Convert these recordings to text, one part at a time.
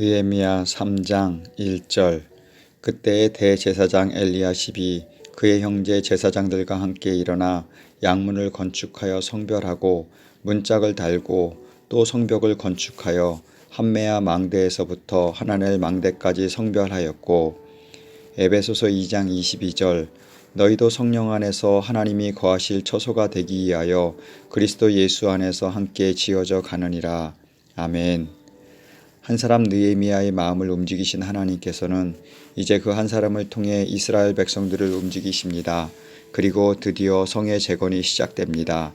느헤미야 3장 1절. 그때의 대제사장 엘리야십이 그의 형제 제사장들과 함께 일어나 양문을 건축하여 성별하고 문짝을 달고 또 성벽을 건축하여 한메아 망대에서부터 하나넬 망대까지 성별하였고 에베소서 2장 22절. 너희도 성령 안에서 하나님이 거하실 처소가 되기 위하여 그리스도 예수 안에서 함께 지어져 가느니라. 아멘. 한 사람 느헤미야의 마음을 움직이신 하나님께서는 이제 그 한 사람을 통해 이스라엘 백성들을 움직이십니다. 그리고 드디어 성의 재건이 시작됩니다.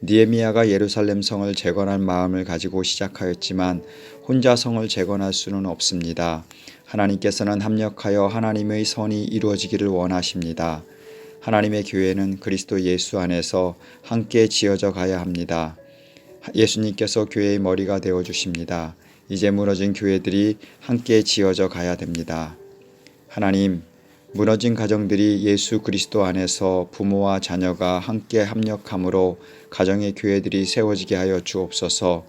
느헤미야가 예루살렘 성을 재건할 마음을 가지고 시작하였지만 혼자 성을 재건할 수는 없습니다. 하나님께서는 합력하여 하나님의 선이 이루어지기를 원하십니다. 하나님의 교회는 그리스도 예수 안에서 함께 지어져 가야 합니다. 예수님께서 교회의 머리가 되어 주십니다. 이제 무너진 교회들이 함께 지어져 가야 됩니다. 하나님, 무너진 가정들이 예수 그리스도 안에서 부모와 자녀가 함께 합력함으로 가정의 교회들이 세워지게 하여 주옵소서.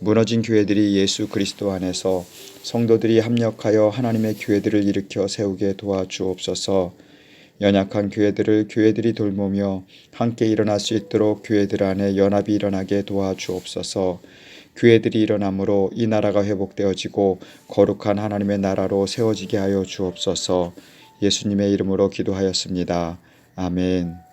무너진 교회들이 예수 그리스도 안에서 성도들이 합력하여 하나님의 교회들을 일으켜 세우게 도와 주옵소서. 연약한 교회들을 교회들이 돌보며 함께 일어날 수 있도록 교회들 안에 연합이 일어나게 도와 주옵소서. 교회들이 일어남으로 이 나라가 회복되어지고 거룩한 하나님의 나라로 세워지게 하여 주옵소서. 예수님의 이름으로 기도하였습니다. 아멘.